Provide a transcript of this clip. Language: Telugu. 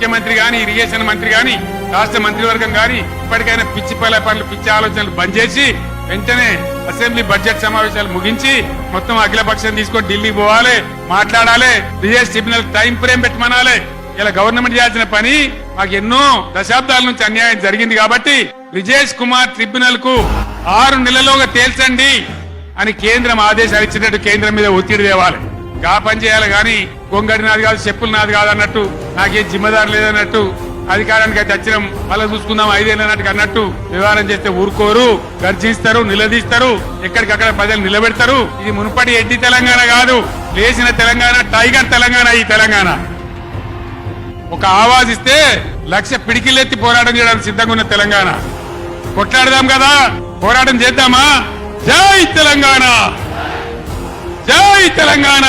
ముఖ్యమంత్రి గాని ఇరిగేషన్ మంత్రి గాని రాష్ట్ర మంత్రివర్గం గాని ఇప్పటికైనా పిచ్చి పల్లె పనులు పిచ్చి ఆలోచనలు బంద్ చేసి వెంటనే అసెంబ్లీ బడ్జెట్ సమావేశాలు ముగించి మొత్తం అఖిలపక్షం తీసుకొని ఢిల్లీ పోవాలి మాట్లాడాలి రిజర్వ్ ట్రిబ్యునల్ టైం ఫ్రేమ్ పెట్టమనాలి. ఇలా గవర్నమెంట్ చేయాల్సిన పని మాకు ఎన్నో దశాబ్దాల నుంచి అన్యాయం జరిగింది కాబట్టి విజేష్ కుమార్ ట్రిబ్యునల్కు ఆరు నెలలోగా తేల్చండి అని కేంద్రం ఆదేశాలు ఇచ్చినట్టు కేంద్రం మీద ఒత్తిడి తేవాలి. గా పని చేయాలి కానీ గొంగడి నాది కాదు చెప్పులు నాది కాదు అన్నట్టు నాకేం జిమ్మదారు లేదన్నట్టు అధికారానికి అయితే వచ్చినాం మళ్ళీ చూసుకుందాం ఐదేళ్ళు అన్నట్టు అన్నట్టు వ్యవహారం చేస్తే ఊరుకోరు గర్జిస్తారు నిలదీస్తారు ఎక్కడికక్కడ ప్రజలు నిలబెడతారు. ఇది మునుపటి ఎడ్డి తెలంగాణ కాదు లేచిన తెలంగాణ టైగర్ తెలంగాణ ఈ తెలంగాణ. ఒక ఆవాజ్ ఇస్తే లక్ష పిడికిలెత్తి పోరాటం చేయడానికి సిద్ధంగా ఉన్న తెలంగాణ. కొట్లాడదాం కదా పోరాటం చేద్దామా? జై తెలంగాణ! తెలంగాణ.